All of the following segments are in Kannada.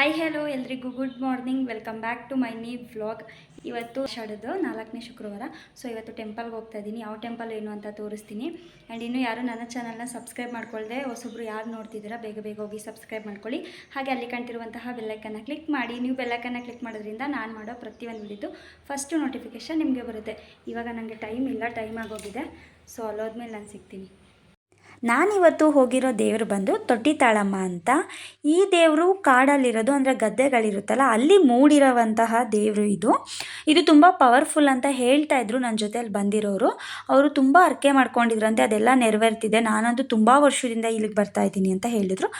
ಹಾಯ್ ಹಲೋ ಎಲ್ರಿಗೂ. Good morning welcome back to my new vlog ಇವತ್ತು ಶಡದು ನಾಲ್ಕನೇ ಶುಕ್ರವಾರ. ಸೊ ಇವತ್ತು ಟೆಂಪಲ್ಗೆ ಹೋಗ್ತಾ ಇದ್ದೀನಿ ಯಾವ ಟೆಂಪಲ್ ಏನು ಅಂತ ತೋರಿಸ್ತೀನಿ. ಆ್ಯಂಡ್ ಇನ್ನೂ ಯಾರು ನನ್ನ ಚಾನಲ್ನ ಸಬ್ಸ್ಕ್ರೈಬ್ ಮಾಡ್ಕೊಳ್ಳದೆ ಹೊಸೊಬ್ರು ಯಾರು ನೋಡ್ತಿದ್ದೀರಾ, ಬೇಗ ಬೇಗ ಹೋಗಿ ಸಬ್ಸ್ಕ್ರೈಬ್ ಮಾಡ್ಕೊಳ್ಳಿ. ಹಾಗೆ ಅಲ್ಲಿ ಕಾಣ್ತಿರುವಂತಹ ಬೆಲ್ಲೈಕನ್ನ ಕ್ಲಿಕ್ ಮಾಡಿ. ನೀವು ಬೆಲ್ಲೈಕನ್ನ ಕ್ಲಿಕ್ ಮಾಡೋದ್ರಿಂದ ನಾನು ಮಾಡೋ ಪ್ರತಿಯೊಂದು ವಿಡಿಯೋದು ಫಸ್ಟು ನೋಟಿಫಿಕೇಶನ್ ನಿಮಗೆ ಬರುತ್ತೆ. ಇವಾಗ ನನಗೆ ಟೈಮ್ ಇಲ್ಲ ಟೈಮ್ ಆಗೋಗಿದೆ. ಸೊ ಅಲ್ಲೋದ್ಮೇಲೆ ನಾನು ಸಿಗ್ತೀನಿ. ನಾನಿವತ್ತು ಹೋಗಿರೋ ದೇವರು ಬಂದು ತೊಟ್ಟಿತಾಳಮ್ಮ ಅಂತ. ಈ ದೇವರು ಕಾಡಲ್ಲಿರೋದು ಅಂದರೆ ಗದ್ದೆಗಳಿರುತ್ತಲ್ಲ, ಅಲ್ಲಿ ಮೂಡಿರುವಂತಹ ದೇವರು ಇದು. ಇದು ತುಂಬ ಪವರ್ಫುಲ್ ಅಂತ ಹೇಳ್ತಾ ಇದ್ರು ನನ್ನ ಜೊತೆಯಲ್ಲಿ ಬಂದಿರೋರು. ಅವರು ತುಂಬ ಅರ್ಕೆ ಮಾಡ್ಕೊಂಡಿದ್ರಂತೆ, ಅದೆಲ್ಲ ನೆರವೇರ್ತಿದೆ. ನಾನಂತೂ ತುಂಬ ವರ್ಷದಿಂದ ಇಲ್ಲಿಗೆ ಬರ್ತಾ ಇದ್ದೀನಿ ಅಂತ ಹೇಳಿದರು.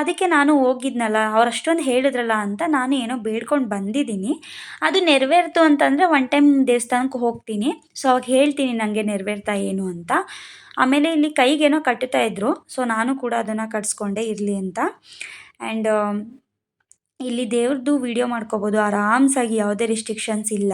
ಅದಕ್ಕೆ ನಾನು ಹೋಗಿದ್ನಲ್ಲ ಅವ್ರು ಅಷ್ಟೊಂದು ಹೇಳಿದ್ರಲ್ಲ ಅಂತ ನಾನು ಏನೋ ಬೇಡ್ಕೊಂಡು ಬಂದಿದ್ದೀನಿ. ಅದು ನೆರವೇರ್ತು ಅಂತಂದರೆ ಒನ್ ಟೈಮ್ ದೇವಸ್ಥಾನಕ್ಕೆ ಹೋಗ್ತೀನಿ. ಸೊ ಅವಾಗ ಹೇಳ್ತೀನಿ ನನಗೆ ನೆರವೇರ್ತಾ ಏನು ಅಂತ. ಆಮೇಲೆ ಇಲ್ಲಿ ಕೈಗೇನೋ ಕಟ್ಟುತ್ತಾ ಇದ್ದರು ಸೊ ನಾನು ಕೂಡ ಅದನ್ನು ಕಟ್ಸ್ಕೊಂಡೆ ಇರಲಿ ಅಂತ. ಆ್ಯಂಡ್ ಇಲ್ಲಿ ದೇವ್ರದ್ದು ವಿಡಿಯೋ ಮಾಡ್ಕೋಬೋದು. ಆರಾಮ್ಸಾಗಿ ಯಾವುದೇ ರಿಸ್ಟ್ರಿಕ್ಷನ್ಸ್ ಇಲ್ಲ.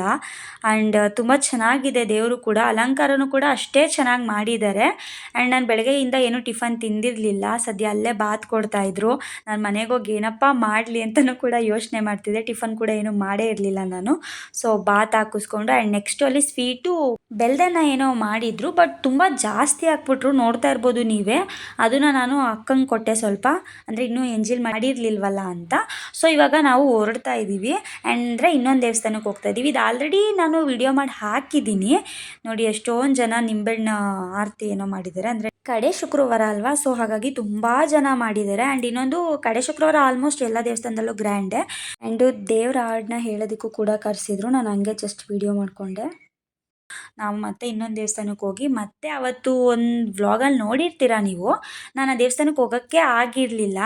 ಆ್ಯಂಡ್ ತುಂಬ ಚೆನ್ನಾಗಿದೆ ದೇವರು ಕೂಡ. ಅಲಂಕಾರನೂ ಕೂಡ ಅಷ್ಟೇ ಚೆನ್ನಾಗಿ ಮಾಡಿದ್ದಾರೆ. ಆ್ಯಂಡ್ ನಾನು ಬೆಳಗ್ಗೆಯಿಂದ ಏನೂ ಟಿಫನ್ ತಿಂದಿರಲಿಲ್ಲ. ಸದ್ಯ ಅಲ್ಲೇ ಬಾತ್ ಕೊಡ್ತಾಯಿದ್ರು ನಾನು ಮನೆಗೆ ಹೋಗಿ ಏನಪ್ಪ ಮಾಡಲಿ ಅಂತಲೂ ಕೂಡ ಯೋಚನೆ ಮಾಡ್ತಿದ್ದೆ. ಟಿಫನ್ ಕೂಡ ಏನೂ ಮಾಡೇ ಇರಲಿಲ್ಲ ನಾನು. ಸೊ ಬಾತ್ ಹಾಕಿಸ್ಕೊಂಡು ಆ್ಯಂಡ್ ನೆಕ್ಸ್ಟು ಅಲ್ಲಿ ಸ್ವೀಟು ಬೆಲ್ದನ್ನ ಏನೋ ಮಾಡಿದರು. ಬಟ್ ತುಂಬ ಜಾಸ್ತಿ ಹಾಕ್ಬಿಟ್ರು. ನೋಡ್ತಾ ಇರ್ಬೋದು ನೀವೇ. ಅದನ್ನು ನಾನು ಅಕ್ಕಂಗೆ ಕೊಟ್ಟೆ ಸ್ವಲ್ಪ. ಅಂದರೆ ಇನ್ನೂ ಎಂಜಿಲ್ ಮಾಡಿರಲಿಲ್ವಲ್ಲ ಅಂತ. ಸೊ ಇವಾಗ ನಾವು ಹೊರಡ್ತಾ ಇದ್ದೀವಿ ಅಂದರೆ ಇನ್ನೊಂದು ದೇವಸ್ಥಾನಕ್ಕೆ ಹೋಗ್ತಾ ಇದ್ದೀವಿ ಇದು ಆಲ್ರೆಡಿ ನಾನು ವಿಡಿಯೋ ಮಾಡಿ ಹಾಕಿದ್ದೀನಿ. ನೋಡಿ ಎಷ್ಟೊಂದು ಜನ ನಿಂಬೆಹಣ್ಣ ಆರತಿ ಏನೋ ಮಾಡಿದ್ದಾರೆ. ಅಂದರೆ ಕಡೆ ಶುಕ್ರವಾರ ಅಲ್ವಾ? ಸೊ ಹಾಗಾಗಿ ತುಂಬ ಜನ ಮಾಡಿದ್ದಾರೆ. ಆ್ಯಂಡ್ ಇನ್ನೊಂದು ಕಡೆ ಶುಕ್ರವಾರ ಆಲ್ಮೋಸ್ಟ್ ಎಲ್ಲ ದೇವಸ್ಥಾನದಲ್ಲೂ ಗ್ರ್ಯಾಂಡೆ ಆ್ಯಂಡು ದೇವ್ರ ಹಾಡನ್ನ ಹೇಳೋದಕ್ಕೂ ಕೂಡ ಕರೆಸಿದ್ರು. ನಾನು ಹಂಗೆ ಜಸ್ಟ್ ವಿಡಿಯೋ ಮಾಡಿಕೊಂಡೆ. ನಾವು ಮತ್ತೆ ಇನ್ನೊಂದು ದೇವಸ್ಥಾನಕ್ಕೆ ಹೋಗಿ ಮತ್ತೆ ಅವತ್ತು ಒಂದು ವ್ಲಾಗಲ್ಲಿ ನೋಡಿರ್ತೀರ ನೀವು? ನಾನು ಆ ದೇವಸ್ಥಾನಕ್ಕೆ ಹೋಗೋಕ್ಕೆ ಆಗಿರಲಿಲ್ಲ.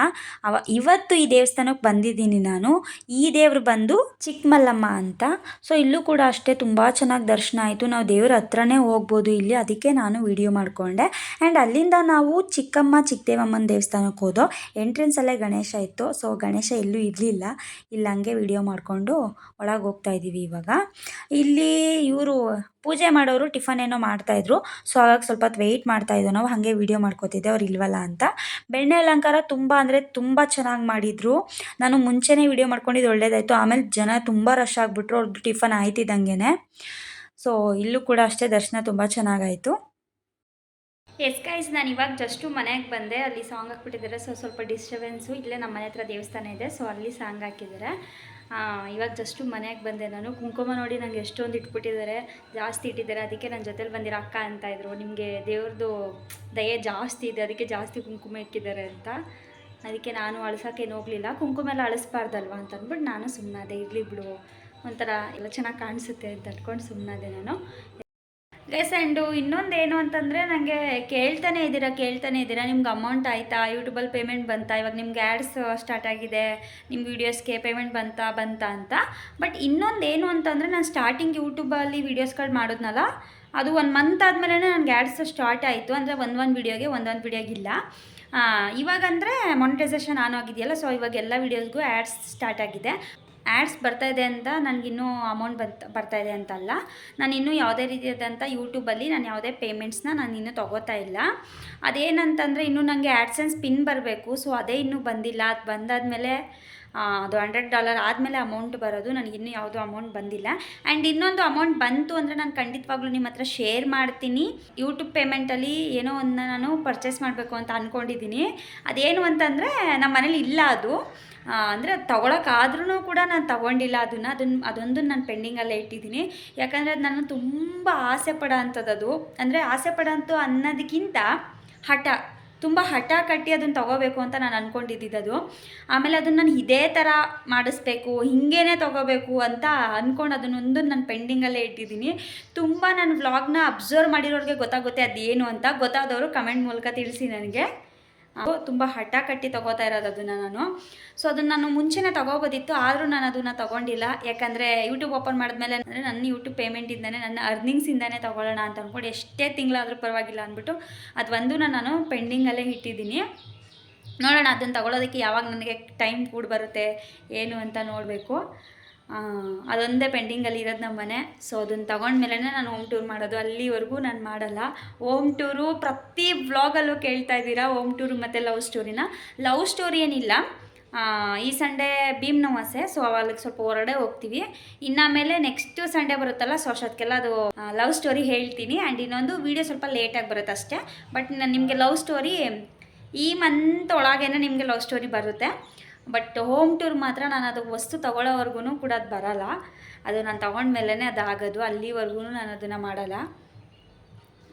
ಅವ ಇವತ್ತು ಈ ದೇವಸ್ಥಾನಕ್ಕೆ ಬಂದಿದ್ದೀನಿ ನಾನು. ಈ ದೇವರು ಬಂದು ಚಿಕ್ಕಮಲ್ಲಮ್ಮ ಅಂತ. ಸೊ ಇಲ್ಲೂ ಕೂಡ ಅಷ್ಟೇ ತುಂಬ ಚೆನ್ನಾಗಿ ದರ್ಶನ ಆಯಿತು. ನಾವು ದೇವ್ರ ಹತ್ರನೇ ಹೋಗ್ಬೋದು ಇಲ್ಲಿ. ಅದಕ್ಕೆ ನಾನು ವಿಡಿಯೋ ಮಾಡಿಕೊಂಡೆ. ಆ್ಯಂಡ್ ಅಲ್ಲಿಂದ ನಾವು ಚಿಕ್ಕಮ್ಮ, ಚಿಕ್ಕದೇವಮ್ಮನ ದೇವಸ್ಥಾನಕ್ಕೆ ಹೋದೋ ಎಂಟ್ರೆನ್ಸಲ್ಲೇ ಗಣೇಶ ಇತ್ತು. ಸೊ ಗಣೇಶ ಎಲ್ಲೂ ಇರಲಿಲ್ಲ. ಇಲ್ಲಿ ಹಂಗೆ ವಿಡಿಯೋ ಮಾಡಿಕೊಂಡು ಒಳಗೆ ಹೋಗ್ತಾ ಇದ್ದೀವಿ ಇವಾಗ. ಇಲ್ಲಿ ಇವರು ಪೂಜೆ ಮಾಡೋರು ಟಿಫನ್ ಏನೋ ಮಾಡ್ತಾಯಿದ್ರು ಸೊ ಆವಾಗ ಸ್ವಲ್ಪ ಹೊತ್ತು ವೆಯ್ಟ್ ಮಾಡ್ತಾಯಿದ್ದೋ ನಾವು. ಹಾಗೆ ವಿಡಿಯೋ ಮಾಡ್ಕೋತಿದ್ದೆ. ಅವ್ರು ಇಲ್ವಲ್ಲ ಅಂತ. ಬೆಣ್ಣೆ ಅಲಂಕಾರ ತುಂಬ ಅಂದರೆ ತುಂಬ ಚೆನ್ನಾಗಿ ಮಾಡಿದರು. ನಾನು ಮುಂಚೆನೇ ವೀಡಿಯೋ ಮಾಡ್ಕೊಂಡಿದ್ದು ಒಳ್ಳೇದಾಯಿತು. ಆಮೇಲೆ ಜನ ತುಂಬ ರಶ್ ಆಗಿಬಿಟ್ರು. ಅವ್ರದ್ದು ಟಿಫನ್ ಆಯ್ತಿದ್ದಂಗೆ ಸೊ ಇಲ್ಲೂ ಕೂಡ ಅಷ್ಟೇ ದರ್ಶನ ತುಂಬ ಚೆನ್ನಾಗಾಯಿತು. ಎಸ್ ಗೈಸ್ ನಾನು ಇವಾಗ ಜಸ್ಟು ಮನೆಗೆ ಬಂದೆ. ಅಲ್ಲಿ ಸಾಂಗ್ ಹಾಕ್ಬಿಟ್ಟಿದ್ದಾರೆ. ಸೊ ಸ್ವಲ್ಪ ಡಿಸ್ಟರ್ಬೆನ್ಸು ಇಲ್ಲೇ ನಮ್ಮ ಮನೆ ಹತ್ರ ದೇವಸ್ಥಾನ ಇದೆ. ಸೊ ಅಲ್ಲಿ ಸಾಂಗ್ ಹಾಕಿದ್ದಾರೆ. ಇವಾಗ ಜಸ್ಟು ಮನೆಗೆ ಬಂದೆ ನಾನು. ಕುಂಕುಮ ನೋಡಿ ನಂಗೆ ಎಷ್ಟೊಂದು ಇಟ್ಬಿಟ್ಟಿದ್ದಾರೆ. ಜಾಸ್ತಿ ಇಟ್ಟಿದ್ದಾರೆ. ಅದಕ್ಕೆ ನನ್ನ ಜೊತೆಲಿ ಬಂದಿರೋ ಅಕ್ಕ ಅಂತ ಇದ್ರು. ನಿಮಗೆ ದೇವ್ರದ್ದು ದಯೆ ಜಾಸ್ತಿ ಇದೆ. ಅದಕ್ಕೆ ಜಾಸ್ತಿ ಕುಂಕುಮ ಇಟ್ಟಿದ್ದಾರೆ ಅಂತ. ಅದಕ್ಕೆ ನಾನು ಅಳ್ಸೋಕ್ಕೇನು ಹೋಗಲಿಲ್ಲ. ಕುಂಕುಮ ಎಲ್ಲ ಅಳಿಸ್ಬಾರ್ದಲ್ವ ಅಂತ ಅಂದ್ಬಿಟ್ಟು ನಾನು ಸುಮ್ಮನಾದೆ ಇರಲಿ ಬಿಡು. ಒಂಥರ ಎಲ್ಲ ಚೆನ್ನಾಗಿ ಕಾಣಿಸುತ್ತೆ ಅಂತ ಅಂದ್ಕೊಂಡು ಸುಮ್ಮನಾದೆ ನಾನು. ಗೈಸ್ ಆ್ಯಂಡು ಇನ್ನೊಂದೇನು ಅಂತಂದರೆ ನನಗೆ ಕೇಳ್ತಾನೆ ಇದ್ದೀರಾ ಕೇಳ್ತಾನೆ ಇದ್ದೀರಾ? ನಿಮ್ಗೆ ಅಮೌಂಟ್ ಆಯಿತಾ? ಯೂಟ್ಯೂಬಲ್ಲಿ ಪೇಮೆಂಟ್ ಬಂತಾ? ಇವಾಗ ನಿಮ್ಗೆ ಆ್ಯಡ್ಸ್ ಸ್ಟಾರ್ಟ್ ಆಗಿದೆ. ನಿಮ್ಮ ವೀಡಿಯೋಸ್ಗೆ ಪೇಮೆಂಟ್ ಬಂತಾ ಬಂತಾ ಅಂತ. ಬಟ್ ಇನ್ನೊಂದೇನು ಅಂತಂದರೆ ನಾನು ಸ್ಟಾರ್ಟಿಂಗ್ ಯೂಟ್ಯೂಬಲ್ಲಿ ವೀಡಿಯೋಸ್ಗಳು ಮಾಡೋದ್ನಲ್ಲ, ಅದು ಒಂದು ಮಂತ್ ಆದಮೇಲೆ ನನಗೆ ಆ್ಯಡ್ಸ್ ಸ್ಟಾರ್ಟ್ ಆಯಿತು. ಅಂದರೆ ಒಂದು ಒಂದು ವೀಡಿಯೋಗೆ ಒಂದೊಂದು ವೀಡಿಯೋಗಿಲ್ಲ ಇವಾಗಂದರೆ ಮೊನಿಟೈಸೇಷನ್ ಆನ್ ಆಗಿದೆಯಲ್ಲ ಸೊ ಇವಾಗ ಎಲ್ಲ ವೀಡಿಯೋಸ್ಗೂ ಆ್ಯಡ್ಸ್ ಸ್ಟಾರ್ಟ್ ಆಗಿದೆ. ಆ್ಯಡ್ಸ್ ಬರ್ತಾ ಇದೆ ಅಂತ ನನಗಿನ್ನೂ ಅಮೌಂಟ್ ಬಂತ, ಬರ್ತಾ ಇದೆ ಅಂತಲ್ಲ. ನಾನು ಇನ್ನೂ ಯಾವುದೇ ರೀತಿಯಾದಂಥ ಯೂಟ್ಯೂಬಲ್ಲಿ ನಾನು ಯಾವುದೇ ಪೇಮೆಂಟ್ಸ್ನ ನಾನು ಇನ್ನೂ ತೊಗೋತಾ ಇಲ್ಲ. ಅದೇನಂತಂದರೆ ಇನ್ನೂ ನನಗೆ ಆ್ಯಡ್ಸೆನ್ಸ್ ಪಿನ್ ಬರಬೇಕು ಸೊ ಅದೇ ಇನ್ನೂ ಬಂದಿಲ್ಲ. ಅದು ಬಂದಾದಮೇಲೆ ಅದು ಹಂಡ್ರೆಡ್ ಡಾಲರ್ ಆದಮೇಲೆ ಅಮೌಂಟ್ ಬರೋದು, ನನಗಿನ್ನೂ ಯಾವುದೂ ಅಮೌಂಟ್ ಬಂದಿಲ್ಲ. ಆ್ಯಂಡ್ ಇನ್ನೊಂದು ಅಮೌಂಟ್ ಬಂತು ಅಂದರೆ ನಾನು ಖಂಡಿತವಾಗ್ಲೂ ನಿಮ್ಮ ಹತ್ರ ಶೇರ್ ಮಾಡ್ತೀನಿ. ಯೂಟ್ಯೂಬ್ ಪೇಮೆಂಟಲ್ಲಿ ಏನೋ ಒಂದು ನಾನು ಪರ್ಚೇಸ್ ಮಾಡಬೇಕು ಅಂತ ಅಂದ್ಕೊಂಡಿದ್ದೀನಿ ಅದೇನು ಅಂತಂದರೆ ನಮ್ಮ ಮನೇಲಿ ಇಲ್ಲ ಅದು. ಅಂದರೆ ಅದು ತೊಗೊಳಕ್ಕಾದ್ರೂ ಕೂಡ ನಾನು ತೊಗೊಂಡಿಲ್ಲ ಅದನ್ನು. ಅದನ್ನು ಅದೊಂದು ನಾನು ಪೆಂಡಿಂಗಲ್ಲೇ ಇಟ್ಟಿದ್ದೀನಿ. ಯಾಕಂದರೆ ಅದು ನಾನು ತುಂಬ ಆಸೆ ಪಡೋ ಅಂಥದ್ದು ಅದು ಅಂದರೆ ಆಸೆ ಪಡೋಂಥ ಅನ್ನೋದಕ್ಕಿಂತ ಹಠ, ತುಂಬ ಹಠ ಕಟ್ಟಿ ಅದನ್ನು ತೊಗೋಬೇಕು ಅಂತ ನಾನು ಅಂದ್ಕೊಂಡಿದ್ದಿದ್ದು ಆಮೇಲೆ ಅದನ್ನು ನಾನು ಇದೇ ಥರ ಮಾಡಿಸ್ಬೇಕು ಹಿಂಗೇ ತೊಗೋಬೇಕು ಅಂತ ಅಂದ್ಕೊಂಡು ಅದನ್ನೊಂದು ನಾನು ಪೆಂಡಿಂಗಲ್ಲೇ ಇಟ್ಟಿದ್ದೀನಿ. ತುಂಬ ನಾನು ವ್ಲಾಗ್ನ ಅಬ್ಸರ್ವ್ ಮಾಡಿರೋರಿಗೆ ಗೊತ್ತಾಗುತ್ತೆ ಅದೇನು ಅಂತ. ಗೊತ್ತಾದವರು ಕಮೆಂಟ್ ಮೂಲಕ ತಿಳಿಸಿ ನನಗೆ. ತುಂಬ ಹಠ ಕಟ್ಟಿ ತಗೋತಾ ಇರೋದು ಅದನ್ನು ನಾನು. ಸೊ ಅದನ್ನು ನಾನು ಮುಂಚೆನೇ ತಗೋಬೋದಿತ್ತು, ಆದರೂ ನಾನು ಅದನ್ನು ತಗೊಂಡಿಲ್ಲ. ಯಾಕಂದರೆ ಯೂಟ್ಯೂಬ್ ಓಪನ್ ಮಾಡಿದ್ಮೇಲೆ ಅಂದರೆ ನನ್ನ ಯೂಟ್ಯೂಬ್ ಪೇಮೆಂಟಿಂದನೇ ನನ್ನ ಅರ್ನಿಂಗ್ಸಿಂದನೇ ತೊಗೊಳ್ಳೋಣ ಅಂತ ಅಂದ್ಕೊಂಡು ಎಷ್ಟೇ ತಿಂಗಳಾದರೂ ಪರವಾಗಿಲ್ಲ ಅಂದ್ಬಿಟ್ಟು ಅದು ಒಂದು ನಾನು ಪೆಂಡಿಂಗಲ್ಲೇ ಇಟ್ಟಿದ್ದೀನಿ. ನೋಡೋಣ ಅದನ್ನು ತಗೊಳ್ಳೋದಕ್ಕೆ ಯಾವಾಗ ನನಗೆ ಟೈಮ್ ಕೂಡ ಬರುತ್ತೆ, ಏನು ಅಂತ ನೋಡಬೇಕು. ಅದೊಂದೇ ಪೆಂಡಿಂಗಲ್ಲಿ ಇರೋದು ನಮ್ಮ ಮನೆ. ಸೊ ಅದನ್ನು ತಗೊಂಡ್ಮೇಲೆ ನಾನು ಹೋಮ್ ಟೂರ್ ಮಾಡೋದು. ಅಲ್ಲಿವರೆಗೂ ನಾನು ಮಾಡಲ್ಲ. ಹೋಮ್ ಟೂರು ಪ್ರತಿ ವ್ಲಾಗಲ್ಲೂ ಕೇಳ್ತಾ ಇದ್ದೀರಾ ಹೋಮ್ ಟೂರು ಮತ್ತು ಲವ್ ಸ್ಟೋರಿನ ಲವ್ ಸ್ಟೋರಿ ಏನಿಲ್ಲ. ಈ ಸಂಡೇ ಭೀಮ್ನವಾಸೆ. ಸೊ ಅವಾಗ ಸ್ವಲ್ಪ ಹೊರಡೆ ಹೋಗ್ತೀವಿ. ಇನ್ನಾಮೇಲೆ ನೆಕ್ಸ್ಟ್ ಸಂಡೇ ಬರುತ್ತಲ್ಲ ಸೊ ಅಷ್ಟೊತ್ತಿಗೆಲ್ಲ ಅದು ಲವ್ ಸ್ಟೋರಿ ಹೇಳ್ತೀನಿ. ಆ್ಯಂಡ್ ಇನ್ನೊಂದು ವೀಡಿಯೋ ಸ್ವಲ್ಪ ಲೇಟಾಗಿ ಬರುತ್ತೆ ಅಷ್ಟೇ. ಬಟ್ ನಿಮಗೆ ಲವ್ ಸ್ಟೋರಿ ಈ ಮಂತ್ ಒಳಗೇನೆ ನಿಮಗೆ ಲವ್ ಸ್ಟೋರಿ ಬರುತ್ತೆ. ಬಟ್ ಹೋಮ್ ಟೂರ್ ಮಾತ್ರ ನಾನು ಅದು ವಸ್ತು ತೊಗೊಳ್ಳೋವರೆಗೂ ಕೂಡ ಅದು ಬರಲ್ಲ. ಅದು ನಾನು ತೊಗೊಂಡ್ಮೇಲೆ ಅದು ಆಗೋದು ಅಲ್ಲಿವರೆಗೂ ನಾನು ಅದನ್ನು ಮಾಡಲ್ಲ.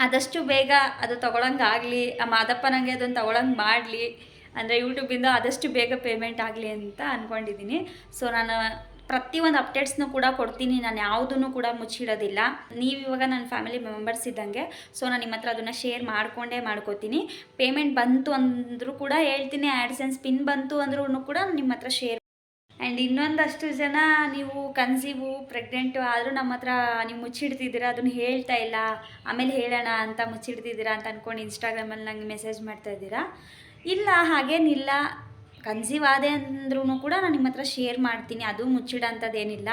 ಆದಷ್ಟು ಬೇಗ ಅದು ತೊಗೊಳಂಗಾಗಲಿ, ಆ ಮಾದಪ್ಪನಿಗೆ ಅದನ್ನು ತೊಗೊಳಂಗೆ ಮಾಡಲಿ, ಅಂದರೆ ಯೂಟ್ಯೂಬಿಂದ ಆದಷ್ಟು ಬೇಗ ಪೇಮೆಂಟ್ ಆಗಲಿ ಅಂತ ಅಂದ್ಕೊಂಡಿದ್ದೀನಿ ಸೊ ನಾನು ಪ್ರತಿಯೊಂದು ಅಪ್ಡೇಟ್ಸ್ನೂ ಕೂಡ ಕೊಡ್ತೀನಿ. ನಾನು ಯಾವುದನ್ನು ಕೂಡ ಮುಚ್ಚಿಡೋದಿಲ್ಲ. ನೀವು ಇವಾಗ ನನ್ನ ಫ್ಯಾಮಿಲಿ ಮೆಂಬರ್ಸ್ ಇದ್ದಂಗೆ ಸೊ ನಾನು ನಿಮ್ಮ ಹತ್ರ ಅದನ್ನು ಶೇರ್ ಮಾಡಿಕೊಂಡೇ ಮಾಡ್ಕೋತೀನಿ. ಪೇಮೆಂಟ್ ಬಂತು ಅಂದರೂ ಕೂಡ ಹೇಳ್ತೀನಿ. ಆ್ಯಡ್ಸೆನ್ಸ್ ಪಿನ್ ಬಂತು ಅಂದ್ರೂ ಕೂಡ ನಿಮ್ಮ ಹತ್ರ ಶೇರ್ ಆ್ಯಂಡ್ ಇನ್ನೊಂದಷ್ಟು ಜನ ನೀವು ಕನ್ಸೀವು ಪ್ರೆಗ್ನೆಂಟು ಆದರೂ ನಮ್ಮ ಹತ್ರ ನೀವು ಮುಚ್ಚಿಡ್ತಿದ್ದೀರಾ, ಅದನ್ನು ಹೇಳ್ತಾ ಇಲ್ಲ. ಆಮೇಲೆ ಹೇಳೋಣ ಅಂತ ಮುಚ್ಚಿಡ್ತಿದ್ದೀರಾ ಅಂತ ಅಂದ್ಕೊಂಡು ಇನ್ಸ್ಟಾಗ್ರಾಮಲ್ಲಿ ನಂಗೆ ಮೆಸೇಜ್ ಮಾಡ್ತಾ ಇದ್ದೀರಾ? ಇಲ್ಲ, ಹಾಗೇನಿಲ್ಲ. ಕನ್ಸೀವ್ ಆದೆ ಅಂದ್ರೂ ಕೂಡ ನಾನು ನಿಮ್ಮ ಹತ್ರ ಶೇರ್ ಮಾಡ್ತೀನಿ, ಅದು ಮುಚ್ಚಿಡೋಂಥದ್ದೇನಿಲ್ಲ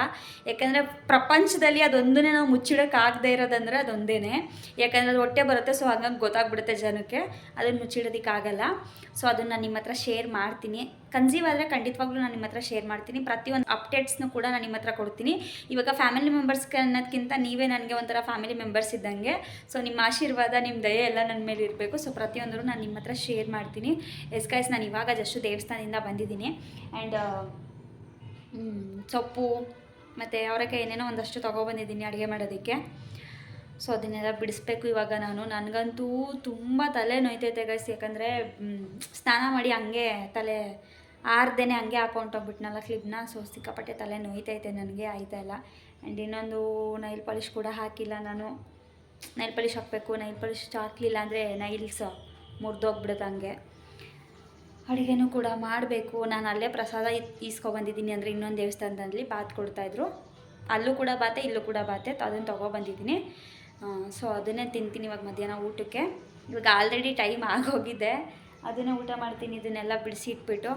ಯಾಕಂದರೆ ಪ್ರಪಂಚದಲ್ಲಿ ಅದೊಂದನ್ನೇ ನಾವು ಮುಚ್ಚಿಡೋಕ್ಕಾಗದೇ ಇರೋದಂದ್ರೆ ಅದೊಂದೇ ಯಾಕಂದರೆ ಅದು ಹೊಟ್ಟೆ ಬರುತ್ತೆ ಸೊ ಹಂಗಂಗೆ ಗೊತ್ತಾಗ್ಬಿಡುತ್ತೆ ಜನಕ್ಕೆ. ಅದನ್ನು ಮುಚ್ಚಿಡೋದಕ್ಕಾಗಲ್ಲ. ಸೊ ಅದನ್ನು ನಾನು ನಿಮ್ಮ ಹತ್ರ ಶೇರ್ ಮಾಡ್ತೀನಿ. ಕನ್ಸೀವ್ ಆದರೆ ಖಂಡಿತವಾಗ್ಲೂ ನಾನು ನಿಮ್ಮ ಹತ್ರ ಶೇರ್ ಮಾಡ್ತೀನಿ. ಪ್ರತಿಯೊಂದು ಅಪ್ಡೇಟ್ಸ್ನು ಕೂಡ ನಾನು ನಿಮ್ಮ ಹತ್ರ ಕೊಡ್ತೀನಿ. ಇವಾಗ ಫ್ಯಾಮಿಲಿ ಮೆಂಬರ್ಸ್ಗೆ ಅನ್ನೋದಕ್ಕಿಂತ ನೀವೇ ನನಗೆ ಒಂಥರ ಫ್ಯಾಮಿಲಿ ಮೆಂಬರ್ಸ್ ಇದ್ದಂಗೆ. ಸೊ ನಿಮ್ಮ ಆಶೀರ್ವಾದ, ನಿಮ್ಮ ದಯೆ ಎಲ್ಲ ನನ್ನ ಮೇಲೆ ಇರಬೇಕು. ಸೊ ಪ್ರತಿಯೊಂದರೂ ನಾನು ನಿಮ್ಮ ಹತ್ರ ಶೇರ್ ಮಾಡ್ತೀನಿ. ಎಸ್ ಕೈಸ್ ನಾನು ಇವಾಗ ಜಸ್ಟ್ ದೇವಸ್ಥಾನದಿಂದ ಬಂದಿದ್ದೀನಿ. ಆ್ಯಂಡ್ ಸೊಪ್ಪು ಮತ್ತು ಅವರೆಕಾಯಿ ಏನೇನೋ ಒಂದಷ್ಟು ತೊಗೊಬಂದಿದ್ದೀನಿ ಅಡುಗೆ ಮಾಡೋದಕ್ಕೆ. ಸೊ ಅದನ್ನೆಲ್ಲ ಬಿಡಿಸ್ಬೇಕು ಇವಾಗ ನಾನು. ನನಗಂತೂ ತುಂಬ ತಲೆ ನೋಯ್ತೈತೆ ಗೈಸ್ ಯಾಕಂದರೆ ಸ್ನಾನ ಮಾಡಿ ಹಂಗೆ ತಲೆ ಆರ್ದೇನೆ ಹಂಗೆ ಹಾಕೊಂಡೋಗ್ಬಿಟ್ನಲ್ಲ ಕ್ಲಿಪ್ನ ಸೊ ಸಿಕ್ಕಾಪಟ್ಟೆ ತಲೆ ನೋಯ್ತೈತೆ ನನಗೆ, ಆಯ್ತಾ ಇಲ್ಲ. ಆ್ಯಂಡ್ ಇನ್ನೊಂದು ನೈಲ್ ಪಾಲಿಷ್ ಕೂಡ ಹಾಕಿಲ್ಲ ನಾನು. ನೈಲ್ ಪಾಲಿಶ್ ಹಾಕಬೇಕು ನೈಲ್ ಪಾಲಿಶ್ ಹಾಕಲಿಲ್ಲ ಅಂದರೆ ನೈಲ್ಸ್ ಮುರಿದೋಗ್ಬಿಡುತ್ತೆ ಹಂಗೆ. ಅಡುಗೆನೂ ಕೂಡ ಮಾಡಬೇಕು. ನಾನು ಅಲ್ಲೇ ಪ್ರಸಾದ ಈಸ್ಕೊಬಂದಿದ್ದೀನಿ ಅಂದರೆ ಇನ್ನೊಂದು ದೇವಸ್ಥಾನದಲ್ಲಿ ಬಾತ್ ಕೊಡ್ತಾಯಿದ್ರು ಅಲ್ಲೂ ಕೂಡ ಬಾತೆ, ಇಲ್ಲೂ ಕೂಡ ಬಾತೆ. ಅದನ್ನು ತೊಗೊಬಂದಿದ್ದೀನಿ ಸೊ ಅದನ್ನೇ ತಿಂತೀನಿ ಇವಾಗ ಮಧ್ಯಾಹ್ನ ಊಟಕ್ಕೆ. ಇವಾಗ ಆಲ್ರೆಡಿ ಟೈಮ್ ಆಗೋಗಿದೆ. ಅದನ್ನೇ ಊಟ ಮಾಡ್ತೀನಿ, ಇದನ್ನೆಲ್ಲ ಬಿಡಿಸಿ ಇಟ್ಬಿಟ್ಟು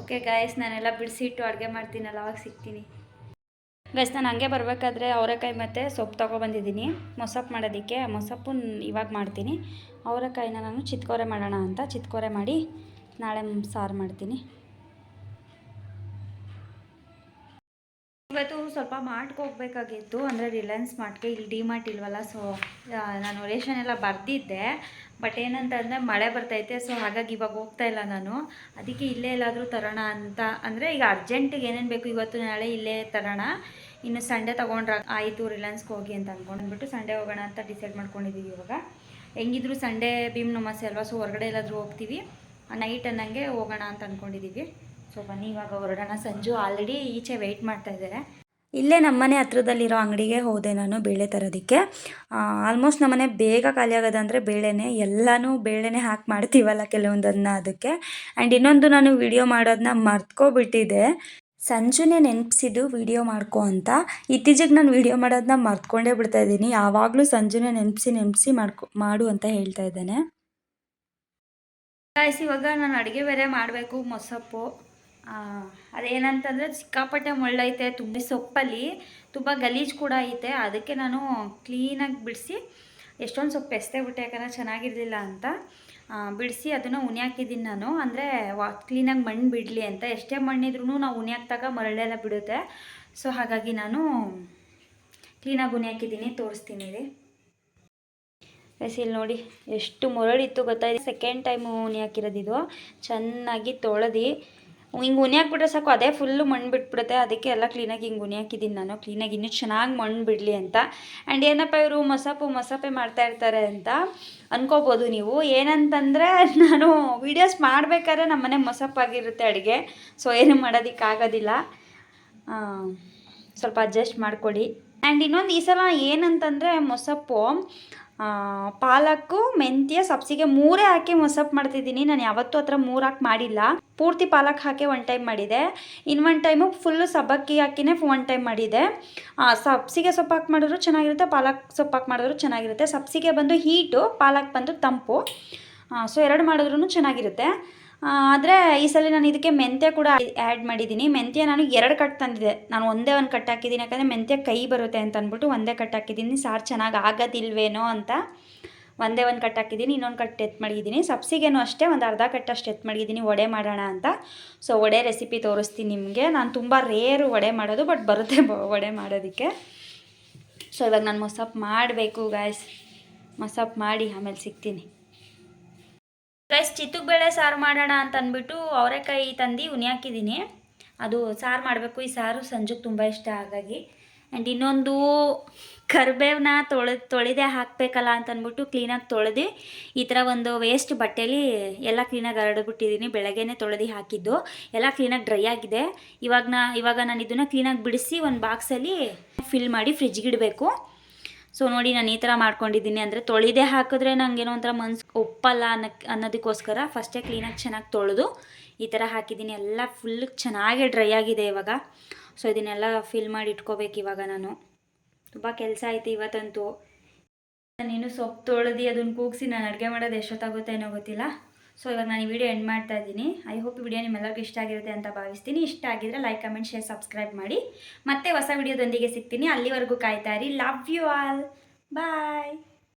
ಓಕೆ ಗಾಯಸ್, ನಾನೆಲ್ಲ ಬಿಡಿಸಿಟ್ಟು ಅಡುಗೆ ಮಾಡ್ತೀನಲ್ಲ, ಅವಾಗ ಸಿಗ್ತೀನಿ. ಗೈಸ್ ನಾನು ಹಂಗೆ ಬರಬೇಕಾದ್ರೆ ಅವರೆಕಾಯಿ ಮತ್ತು ಸೊಪ್ಪು ತೊಗೊಬಂದಿದ್ದೀನಿ ಮೊಸಪ್ಪು ಮಾಡೋದಕ್ಕೆ ಮೊಸಪ್ಪು ಇವಾಗ ಮಾಡ್ತೀನಿ. ಅವರೆಕಾಯಿನ ನಾನು ಚಿತ್ಕೋರೆ ಮಾಡೋಣ ಅಂತ ಚಿತ್ಕೋರೆ ಮಾಡಿ ನಾಳೆ ಸಾರು ಮಾಡ್ತೀನಿ. ಇವತ್ತು ಸ್ವಲ್ಪ ಮಾರ್ಟ್ಗೆ ಹೋಗ್ಬೇಕಾಗಿತ್ತು, ಅಂದರೆ ರಿಲಯನ್ಸ್ ಮಾರ್ಟ್ಗೆ, ಇಲ್ಲಿ ಡಿ ಮಾರ್ಟ್ ಇಲ್ವಲ್ಲ ಸೊ ನಾನು ರೇಷನ್ ಎಲ್ಲ ಬರೆದಿದ್ದೆ ಬಟ್ ಏನಂತಂದರೆ ಮಳೆ ಬರ್ತೈತೆ ಸೊ ಹಾಗಾಗಿ ಇವಾಗ ಹೋಗ್ತಾ ಇಲ್ಲ ನಾನು. ಅದಕ್ಕೆ ಇಲ್ಲೇ ಎಲ್ಲಾದರೂ ತರೋಣ ಅಂತ, ಅಂದರೆ ಈಗ ಅರ್ಜೆಂಟಿಗೆ ಏನೇನು ಬೇಕು ಇವತ್ತು ನಾಳೆ ಇಲ್ಲೇ ತರೋಣ. ಇನ್ನು ಸಂಡೇ ತೊಗೊಂಡ್ರೆ ಆಯಿತು ರಿಲಯನ್ಸ್ಗೆ ಹೋಗಿ ಅಂತ ಅಂದ್ಕೊಂಡ್ಬಿಟ್ಟು ಸಂಡೇ ಹೋಗೋಣ ಅಂತ ಡಿಸೈಡ್ ಮಾಡ್ಕೊಂಡಿದ್ದೀವಿ ಇವಾಗ. ಹೆಂಗಿದ್ರು ಸಂಡೇ ಭೀಮ್ ನಮಾಸೆ ಅಲ್ವಾ ಸೊ ಹೊರಗಡೆ ಎಲ್ಲಾದರೂ ಹೋಗ್ತೀವಿ. ನೈಟ್ ಅನ್ನಂಗೆ ಹೋಗೋಣ ಅಂತ ಅಂದ್ಕೊಂಡಿದ್ದೀವಿ ಸೊ ಬನ್ನಿ, ಇವಾಗ ಹೊರಡೋಣ. ಸಂಜು ಆಲ್ರೆಡಿ ಈಚೆ ವೆಯ್ಟ್ ಮಾಡ್ತಾ ಇದ್ದಾರೆ. ಇಲ್ಲೇ ನಮ್ಮನೆ ಹತ್ರದಲ್ಲಿರೋ ಅಂಗಡಿಗೆ ಹೋದೆ ನಾನು ಬೇಳೆ ತರೋದಕ್ಕೆ. ಆಲ್ಮೋಸ್ಟ್ ನಮ್ಮನೆ ಬೇಗ ಖಾಲಿ ಆಗೋದಂದರೆ ಬೇಳೆನೇ, ಎಲ್ಲನೂ ಬೇಳೆನೇ ಹಾಕಿ ಮಾಡ್ತೀವಲ್ಲ ಕೆಲವೊಂದನ್ನು ಅದಕ್ಕೆ. ಆ್ಯಂಡ್ ಇನ್ನೊಂದು ನಾನು ವಿಡಿಯೋ ಮಾಡೋದನ್ನ ಮರ್ತ್ಕೊಬಿಟ್ಟಿದ್ದೆ ಸಂಜುನೇ ನೆನಪಿಸಿದ್ದು ವಿಡಿಯೋ ಮಾಡ್ಕೊ ಅಂತ. ಇತ್ತೀಚೆಗೆ ನಾನು ವಿಡಿಯೋ ಮಾಡೋದನ್ನ ಮರ್ತ್ಕೊಂಡೇ ಬಿಡ್ತಾ ಇದ್ದೀನಿ. ಯಾವಾಗಲೂ ಸಂಜುನೇ ನೆನಪಿಸಿ ನೆನಪಿಸಿ ಮಾಡ್ಕೊ, ಮಾಡು ಅಂತ ಹೇಳ್ತಾ ಇದ್ದಾನೆ. ಗಾಯ್ಸ್ ಇವಾಗ ನಾನು ಅಡುಗೆ ಬೇರೆ ಮಾಡಬೇಕು, ಮೊಸಪ್ಪು. ಅದೇನಂತಂದರೆ ಸಿಕ್ಕಾಪಟ್ಟೆ ಮುಳ್ಳೈತೆ, ತುಂಬ ಸೊಪ್ಪಲ್ಲಿ. ತುಂಬ ಗಲೀಜು ಕೂಡ ಐತೆ. ಅದಕ್ಕೆ ನಾನು ಕ್ಲೀನಾಗಿ ಬಿಡಿಸಿ, ಎಷ್ಟೊಂದು ಸೊಪ್ಪು ಎಸ್ತೇ ಬಿಟ್ಟೆ, ಯಾಕಂದರೆ ಚೆನ್ನಾಗಿರಲಿಲ್ಲ ಅಂತ. ಬಿಡಿಸಿ ಅದನ್ನು ಉನಿ ಹಾಕಿದ್ದೀನಿ ನಾನು. ಅಂದರೆ ವಾ ಕ್ಲೀನಾಗಿ ಮಣ್ಣು ಬಿಡಲಿ ಅಂತ. ಎಷ್ಟೇ ಮಣ್ಣಿದ್ರೂ ನಾವು ಉನಿ ಹಾಕಿದಾಗ ಮರಳೆಲ್ಲ ಬಿಡುತ್ತೆ. ಸೊ ಹಾಗಾಗಿ ನಾನು ಕ್ಲೀನಾಗಿ ಉನಿ ಹಾಕಿದ್ದೀನಿ ತೋರಿಸ್ತೀನಿ ರೀ ಇಲ್ಲಿ ನೋಡಿ ಎಷ್ಟು ಮರಳಿತ್ತು ಗೊತ್ತಾಯ್ತು ಸೆಕೆಂಡ್ ಟೈಮು ಉನಿ ಹಾಕಿರೋದು ಇದು. ಚೆನ್ನಾಗಿ ತೊಳೆದು. ಹಿಂಗೆ ಉನಿ ಹಾಕ್ಬಿಟ್ರೆ ಸಾಕು, ಅದೇ ಫುಲ್ಲು ಮಣ್ಣು ಬಿಟ್ಬಿಡುತ್ತೆ. ಅದಕ್ಕೆ ಎಲ್ಲ ಕ್ಲೀನಾಗಿ ಹಿಂಗೆ ಉನಿ ಹಾಕಿದ್ದೀನಿ ನಾನು. ಕ್ಲೀನಾಗಿ ಇನ್ನೂ ಚೆನ್ನಾಗಿ ಮಣ್ಣು ಬಿಡಲಿ ಅಂತ. ಆ್ಯಂಡ್ ಏನಪ್ಪ ಇವರು ಮಸಪ್ಪು ಮಸಪ್ಪೆ ಮಾಡ್ತಾ ಇರ್ತಾರೆ ಅಂತ ಅನ್ಕೋಬೋದು ನೀವು. ಏನಂತಂದರೆ ನಾನು ವೀಡಿಯೋಸ್ ಮಾಡಬೇಕಾದ್ರೆ ನಮ್ಮ ಮನೆ ಮೊಸಪ್ಪಾಗಿರುತ್ತೆ ಅಡುಗೆ. ಸೊ ಏನು ಮಾಡೋದಕ್ಕಾಗೋದಿಲ್ಲ ಸ್ವಲ್ಪ ಅಡ್ಜಸ್ಟ್ ಮಾಡಿಕೊಡಿ ಆ್ಯಂಡ್ ಇನ್ನೊಂದು ಈ ಸಲ ಏನಂತಂದರೆ ಮೊಸಪ್ಪು ಪಾಲಕ್ಕು, ಮೆಂತ್ಯ, ಸಬ್ಸಿಗೆ ಮೂರೇ ಹಾಕಿ ಮೊಸಪ್ಪು ಮಾಡ್ತಿದ್ದೀನಿ. ನಾನು ಯಾವತ್ತೂ ಹತ್ರ ಮೂರು ಹಾಕಿ ಮಾಡಿಲ್ಲ. ಪೂರ್ತಿ ಪಾಲಕ್ ಹಾಕಿ ಒನ್ ಟೈಮ್ ಮಾಡಿದೆ. ಇನ್ನು ಒನ್ ಟೈಮು ಫುಲ್ಲು ಸಬ್ಬಕ್ಕಿ ಹಾಕಿನೇ ಒನ್ ಟೈಮ್ ಮಾಡಿದೆ. ಸಬ್ಸಿಗೆ ಸೊಪ್ಪು ಹಾಕಿ ಮಾಡಿದ್ರು ಚೆನ್ನಾಗಿರುತ್ತೆ, ಪಾಲಕ್ ಸೊಪ್ಪು ಹಾಕಿ ಮಾಡಿದ್ರು ಚೆನ್ನಾಗಿರುತ್ತೆ. ಸಬ್ಸಿಗೆ ಬಂದು ಹೀಟು ಪಾಲಕ್ ಬಂದು ತಂಪು. ಸೊ ಎರಡು ಮಾಡಿದ್ರೂ ಚೆನ್ನಾಗಿರುತ್ತೆ. ಆದರೆ ಈ ಸಲ ನಾನು ಇದಕ್ಕೆ ಮೆಂತ್ಯ ಕೂಡ ಆ್ಯಡ್ ಮಾಡಿದ್ದೀನಿ ಮೆಂತ್ಯ ನಾನು ಎರಡು ಕಟ್ ತಂದಿದೆ. ನಾನು ಒಂದೇ ಒಂದು ಕಟ್ ಹಾಕಿದ್ದೀನಿ ಯಾಕಂದರೆ ಮೆಂತ್ಯ ಕೈ ಬರುತ್ತೆ ಅಂತ ಅಂದ್ಬಿಟ್ಟು ಒಂದೇ ಕಟ್ ಹಾಕಿದ್ದೀನಿ ಸಾರು ಚೆನ್ನಾಗಿ ಆಗೋದಿಲ್ವೇನೋ ಅಂತ ಒಂದೇ ಒಂದು ಕಟ್ ಹಾಕಿದ್ದೀನಿ ಇನ್ನೊಂದು ಕಟ್ ಎತ್ ಮಾಡಿದ್ದೀನಿ ಸಬ್ಸಿಗೇನು ಅಷ್ಟೇ, ಒಂದು ಅರ್ಧ ಕಟ್ಟಷ್ಟು ಎತ್ ಮಾಡಿದ್ದೀನಿ ವಡೆ ಮಾಡೋಣ ಅಂತ. ಸೊ ವಡೆ ರೆಸಿಪಿ ತೋರಿಸ್ತೀನಿ ನಿಮಗೆ. ನಾನು ತುಂಬ ರೇರು ವಡೆ ಮಾಡೋದು ಬಟ್ ಬರುತ್ತೆ ವಡೆ ಮಾಡೋದಕ್ಕೆ. ಸೊ ಇವಾಗ ನಾನು ಮೊಸಪ್ ಮಾಡಬೇಕು ಗಾಯ್ಸ್ ಮೊಸಪ್ ಮಾಡಿ ಆಮೇಲೆ ಸಿಗ್ತೀನಿ. ಗೈಸ್ ಚಿತ್ತು ಬೇಳೆ ಸಾರು ಮಾಡೋಣ ಅಂತ ಅಂದ್ಬಿಟ್ಟು ಅವರೆಕಾಯಿ ತಂದು ಉನಿ ಹಾಕಿದ್ದೀನಿ. ಅದು ಸಾರು ಮಾಡಬೇಕು. ಈ ಸಾರು ಸಂಜೆಗೆ ತುಂಬ ಇಷ್ಟ ಹಾಗಾಗಿ. ಆ್ಯಂಡ್ ಇನ್ನೊಂದು ಕರ್ಬೇವನ್ನ ತೊಳೆ, ತೊಳೆದೇ ಹಾಕಬೇಕಲ್ಲ ಅಂತ ಅಂದ್ಬಿಟ್ಟು ಕ್ಲೀನಾಗಿ ತೊಳೆದು, ಈ ಥರ ಒಂದು ವೇಸ್ಟ್ ಬಟ್ಟೆಲಿ ಎಲ್ಲ ಕ್ಲೀನಾಗಿ ಹರಡ್ಬಿಟ್ಟಿದ್ದೀನಿ. ಬೆಳಗ್ಗೆನೇ ತೊಳೆದು ಹಾಕಿದ್ದು. ಎಲ್ಲ ಕ್ಲೀನಾಗಿ ಡ್ರೈ ಆಗಿದೆ. ಇವಾಗ ನಾ ಇವಾಗ ನಾನು ಇದನ್ನು ಕ್ಲೀನಾಗಿ ಬಿಡಿಸಿ ಒಂದು ಬಾಕ್ಸಲ್ಲಿ ಫಿಲ್ ಮಾಡಿ ಫ್ರಿಜ್ಗೆ ಇಡಬೇಕು. ಸೊ ನೋಡಿ ನಾನು ಈ ಥರ ಮಾಡ್ಕೊಂಡಿದ್ದೀನಿ. ಅಂದರೆ ತೊಳೆದೇ ಹಾಕಿದ್ರೆ ನನಗೇನೋ ಒಂಥರ ಮನ್ಸು ಒಪ್ಪಲ್ಲ ಅನ್ನೋಕ್ಕೆ ಅನ್ನೋದಕ್ಕೋಸ್ಕರ ಫಸ್ಟೇ ಕ್ಲೀನಾಗಿ ಚೆನ್ನಾಗಿ ತೊಳೆದು ಈ ಥರ ಹಾಕಿದ್ದೀನಿ. ಎಲ್ಲ ಫುಲ್ ಚೆನ್ನಾಗಿ ಡ್ರೈ ಆಗಿದೆ ಇವಾಗ. ಸೊ ಇದನ್ನೆಲ್ಲ ಫಿಲ್ ಮಾಡಿ ಇಟ್ಕೋಬೇಕು ಇವಾಗ ನಾನು. ತುಂಬ ಕೆಲಸ ಆಯಿತು ಇವತ್ತಂತೂ. ನಾನೇನು ಸೊಪ್ಪು ತೊಳೆದು ಅದನ್ನು ಕೂಗಿಸಿ ನಾನು ಅಡುಗೆ ಮಾಡೋದು ಎಷ್ಟೊತ್ತಾಗುತ್ತೆ ಏನೋ ಗೊತ್ತಿಲ್ಲ? ಸೊ ಇವಾಗ ನಾನು ಈ ವಿಡಿಯೋ ಎಂಡ್ ಮಾಡ್ತಾ ಇದ್ದೀನಿ. ಐ ಹೋಪ್ ವಿಡಿಯೋ ನಿಮ್ಮೆಲ್ಲರಿಗೂ ಇಷ್ಟ ಆಗಿರುತ್ತೆ ಅಂತ ಭಾವಿಸ್ತೀನಿ. ಇಷ್ಟ ಆಗಿದ್ರೆ ಲೈಕ್ ಕಮೆಂಟ್ ಶೇರ್ ಸಬ್ಸ್ಕ್ರೈಬ್ ಮಾಡಿ. ಮತ್ತೆ ಹೊಸ ವಿಡಿಯೋದೊಂದಿಗೆ ಸಿಗ್ತೀನಿ. ಅಲ್ಲಿವರೆಗೂ ಕಾಯ್ತಾ ಇರಿ. Love you all bye